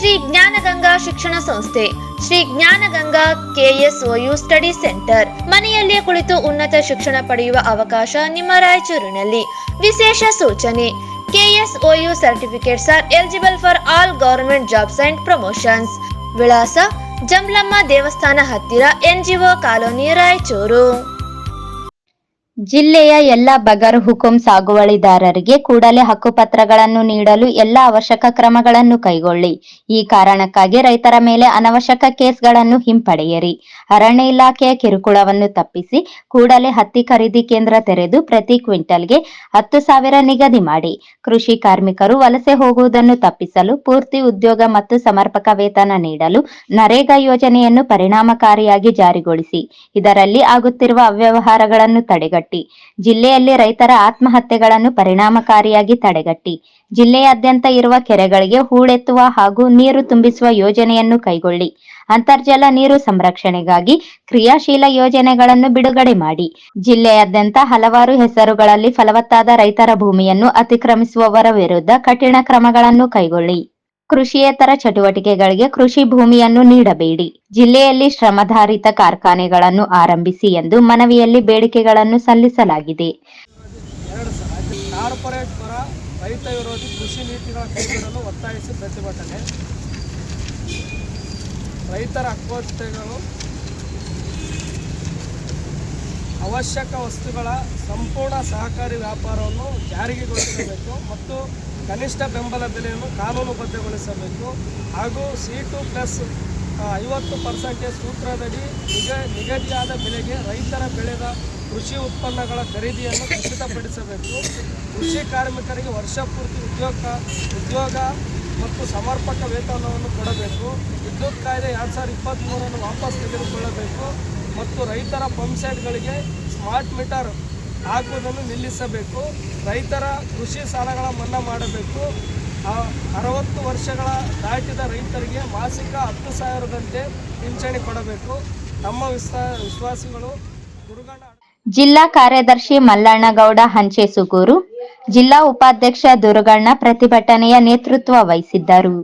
ಶ್ರೀ ಜ್ಞಾನಗಂಗಾ ಶಿಕ್ಷಣ ಸಂಸ್ಥೆ, Shri Jnanaganga KSOU study centre. ಮನೆಯಲ್ಲಿಯೇ ಕುಳಿತು ಉನ್ನತ ಶಿಕ್ಷಣ ಪಡೆಯುವ ಅವಕಾಶ ನಿಮ್ಮ ರಾಯಚೂರಿನಲ್ಲಿ. ವಿಶೇಷ ಸೂಚನೆ, KSOU certificates are eligible for all government jobs and promotions. ವಿಳಾಸ ಜಮ್ಲಮ್ಮ ದೇವಸ್ಥಾನ ಹತ್ತಿರ, ಎನ್ಜಿಒ ಕಾಲೋನಿ ರಾಯಚೂರು. ಜಿಲ್ಲೆಯ ಎಲ್ಲ ಬಗರ್ ಹುಕುಂ ಸಾಗುವಳಿದಾರರಿಗೆ ಕೂಡಲೇ ಹಕ್ಕುಪತ್ರಗಳನ್ನು ನೀಡಲು ಎಲ್ಲ ಅವಶ್ಯಕ ಕ್ರಮಗಳನ್ನು ಕೈಗೊಳ್ಳಿ. ಈ ಕಾರಣಕ್ಕಾಗಿ ರೈತರ ಮೇಲೆ ಅನವಶ್ಯಕ ಕೇಸ್ಗಳನ್ನು ಹಿಂಪಡೆಯಿರಿ. ಅರಣ್ಯ ಇಲಾಖೆಯ ಕಿರುಕುಳವನ್ನು ತಪ್ಪಿಸಿ ಕೂಡಲೇ ಹತ್ತಿ ಖರೀದಿ ಕೇಂದ್ರ ತೆರೆದು ಪ್ರತಿ ಕ್ವಿಂಟಲ್ಗೆ ಹತ್ತು ಸಾವಿರ ನಿಗದಿ ಮಾಡಿ. ಕೃಷಿ ಕಾರ್ಮಿಕರು ವಲಸೆ ಹೋಗುವುದನ್ನು ತಪ್ಪಿಸಲು ಪೂರ್ತಿ ಉದ್ಯೋಗ ಮತ್ತು ಸಮರ್ಪಕ ವೇತನ ನೀಡಲು ನರೇಗಾ ಯೋಜನೆಯನ್ನು ಪರಿಣಾಮಕಾರಿಯಾಗಿ ಜಾರಿಗೊಳಿಸಿ. ಇದರಲ್ಲಿ ಆಗುತ್ತಿರುವ ಅವ್ಯವಹಾರಗಳನ್ನು ತಡೆಗಟ್ಟಿ ಜಿಲ್ಲೆಯಲ್ಲಿ ರೈತರ ಆತ್ಮಹತ್ಯೆಗಳನ್ನು ಪರಿಣಾಮಕಾರಿಯಾಗಿ ತಡೆಗಟ್ಟಿ. ಜಿಲ್ಲೆಯಾದ್ಯಂತ ಇರುವ ಕೆರೆಗಳಿಗೆ ಹೂಳೆತ್ತುವ ಹಾಗೂ ನೀರು ತುಂಬಿಸುವ ಯೋಜನೆಯನ್ನು ಕೈಗೊಳ್ಳಿ. ಅಂತರ್ಜಲ ನೀರು ಸಂರಕ್ಷಣೆಗಾಗಿ ಕ್ರಿಯಾಶೀಲ ಯೋಜನೆಗಳನ್ನು ಬಿಡುಗಡೆ ಮಾಡಿ. ಜಿಲ್ಲೆಯಾದ್ಯಂತ ಹಲವಾರು ಹೆಸರುಗಳಲ್ಲಿ ಫಲವತ್ತಾದ ರೈತರ ಭೂಮಿಯನ್ನು ಅತಿಕ್ರಮಿಸುವವರ ವಿರುದ್ಧ ಕಠಿಣ ಕ್ರಮಗಳನ್ನು ಕೈಗೊಳ್ಳಿ. ಕೃಷಿಯೇತರ ಚಟುವಟಿಕೆಗಳಿಗೆ ಕೃಷಿ ಭೂಮಿಯನ್ನು ನೀಡಬೇಡಿ. ಜಿಲ್ಲೆಯಲ್ಲಿ ಶ್ರಮಧಾರಿತ ಕಾರ್ಖಾನೆಗಳನ್ನು ಆರಂಭಿಸಿ ಎಂದು ಮನವಿಯಲ್ಲಿ ಬೇಡಿಕೆಗಳನ್ನು ಸಲ್ಲಿಸಲಾಗಿದೆ. ರೈತ ವಿರೋಧಿ ಕೃಷಿ ನೀತಿಗಳ ಪ್ರತಿಭಟನೆ. ರೈತರ ಹಕ್ಕೋತ್ತೆಗಳು ಅವಶ್ಯಕ ವಸ್ತುಗಳ ಸಂಪೂರ್ಣ ಸಹಕಾರಿ ವ್ಯಾಪಾರವನ್ನು ಜಾರಿಗೆಗೊಳಿಸಬೇಕು ಮತ್ತು ಕನಿಷ್ಠ ಬೆಂಬಲ ಬೆಲೆಯನ್ನು ಕಾನೂನುಬದ್ಧಗೊಳಿಸಬೇಕು. ಹಾಗೂ ಸಿ ಟು ಪ್ಲಸ್ ಐವತ್ತು ಪರ್ಸೆಂಟೇಜ್ ಸೂತ್ರದಡಿ ನಿಗ, ನಿಗದಿಯಾದ ಬೆಲೆಗೆ ರೈತರ ಬೆಳೆದ ಕೃಷಿ ಉತ್ಪನ್ನಗಳ ಖರೀದಿಯನ್ನು ಖಚಿತಪಡಿಸಬೇಕು. ಕೃಷಿ ಕಾರ್ಮಿಕರಿಗೆ ವರ್ಷ ಪೂರ್ತಿ ಉದ್ಯೋಗ ಉದ್ಯೋಗ ಮತ್ತು ಸಮರ್ಪಕ ವೇತನವನ್ನು ಕೊಡಬೇಕು. ವಿದ್ಯುತ್ ಕಾಯ್ದೆ ಎರಡು ಸಾವಿರದ ಇಪ್ಪತ್ತ್ಮೂರನ್ನು ವಾಪಸ್ ತೆಗೆದುಕೊಳ್ಳಬೇಕು. ಮತ್ತು ರೈತರ ಪಂಪ್ಸೆಟ್ಗಳಿಗೆ ಸ್ಮಾರ್ಟ್ ಮೀಟರ್ ಹಾಕುವುದನ್ನು ನಿಲ್ಲಿಸಬೇಕು. ರೈತರ ಕೃಷಿ ಸಾಲಗಳ ಮನ್ನಾ ಮಾಡಬೇಕು. ಅರವತ್ತು ವರ್ಷಗಳ ದಾಟಿದ ರೈತರಿಗೆ ಮಾಸಿಕ ಹತ್ತು ಸಾವಿರದಂತೆ ಪಿಂಚಣಿ ಕೊಡಬೇಕು. ನಮ್ಮ ವಿಶ್ವಾಸಿಗಳು ಗುರುಗಣ ಜಿಲ್ಲಾ ಕಾರ್ಯದರ್ಶಿ ಮಲ್ಲಣ್ಣಗೌಡ ಹಂಚೇಸುಗೂರು ಜಿಲ್ಲಾ ಉಪಾಧ್ಯಕ್ಷ ದುರುಗಣ್ಣ ಪ್ರತಿಭಟನೆಯ ನೇತೃತ್ವ ವಹಿಸಿದ್ದರು.